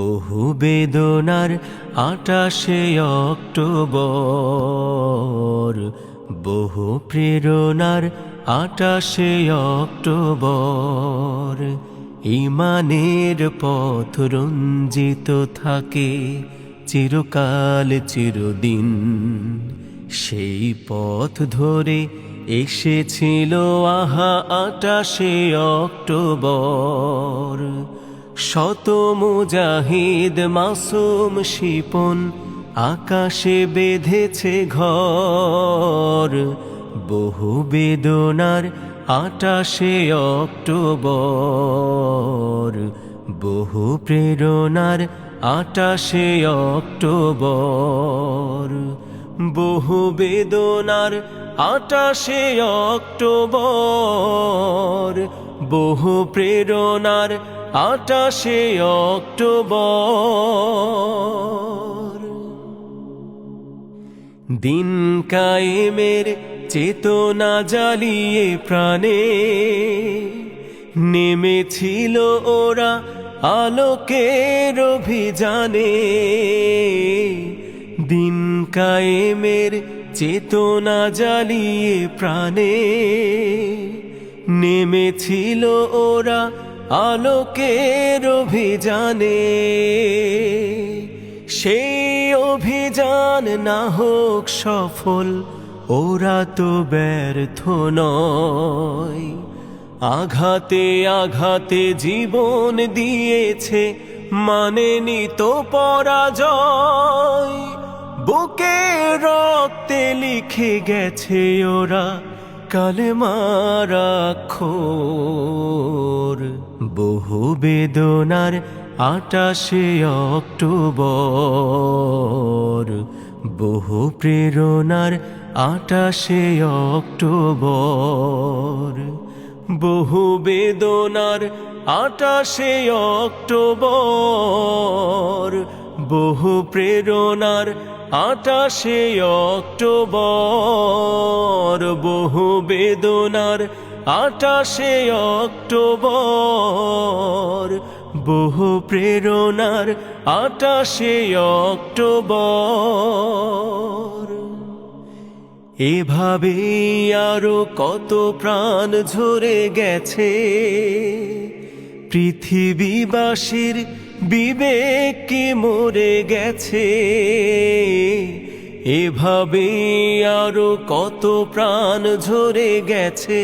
বহু বেদনার আটাশে অক্টোবর, বহু প্রেরণার আটাশে অক্টোবর। ইমানের পথ রঞ্জিত থাকে, চিরকাল চিরদিন। সেই পথ ধরে এসেছিল আহা আটাশে অক্টোবর। শত মুজাহিদ মাসুম শিপন আকাশে বেঁধেছে ঘর। বহু বেদনার আটাশে অক্টোবর। বহু প্রেরণার আটাশে অক্টোবর। বহু বেদনার আটাশে অক্টোবর। বহু প্রেরণার আটাশে অক্টোবর। দিন কায়েমের চেতনা জ্বালিয়ে প্রাণে নেমেছিল ওরা আলোকের অভিযানে। দিন কায়েমের চেতনা জ্বালিয়ে প্রাণে নেমেছিল ওরা আলোকের অভিযানে। সেই অভিযান না হোক সফল, ওরা তো ব্যর্থ নয়। আঘাতে আঘাতে জীবন দিয়েছে মানেনি তো পরাজয়। বুকে রক্তে লিখে গেছে ওরা কালেমার আক্ষর। বহু বেদনার আটাশে অক্টোবর। বহু প্রেরণার আটাশে অক্টোবর। বহু বেদনার আটাশে অক্টোবর। বহু প্রেরণার আটাশে অক্টোবর, বহু বেদনার আটাশে অক্টোবর, বহু প্রেরণার আটাশে অক্টোবর। এভাবে আরও কত প্রাণ ঝরে গেছে, পৃথিবীবাসীর বিবেক কি মরে গেছে। এভাবে আরও কত প্রাণ ঝরে গেছে।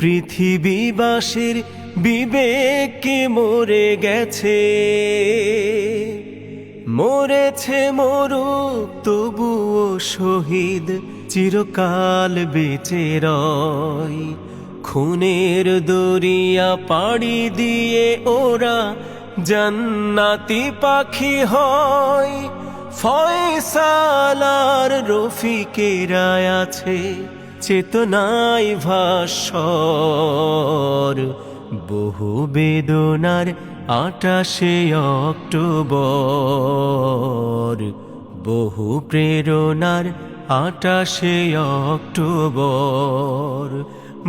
পৃথিবীবাসীর বিবেক কি মরে গেছে। মরেছে মরুক, তবুও শহীদ চিরকাল বেঁচে রয়। খুনের দরিয়া পাড়ি দিয়ে ওরা জান্নাতি পাখি হয়। ফয়সালার রফিকেরা আছে চেতনায় ভাস্বর। বহু বেদনার আটাশে অক্টোবর। বহু প্রেরণার আটাশে অক্টোবর।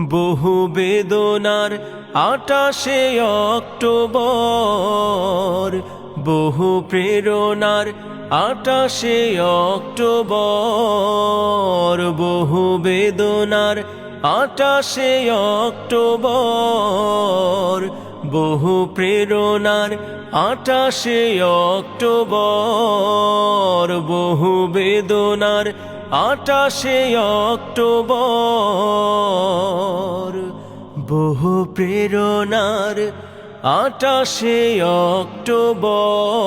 বহু বেদনার আটাশে অক্টোবর বহু প্রেরণার আটাশে অক্টোবর বহু বেদনার আটাশে অক্টোবর বহু প্রেরণার আটাশে অক্টোবর বহু বেদনার আটাশে অক্টোবর বহু প্রেরণার আটাশে অক্টোবর।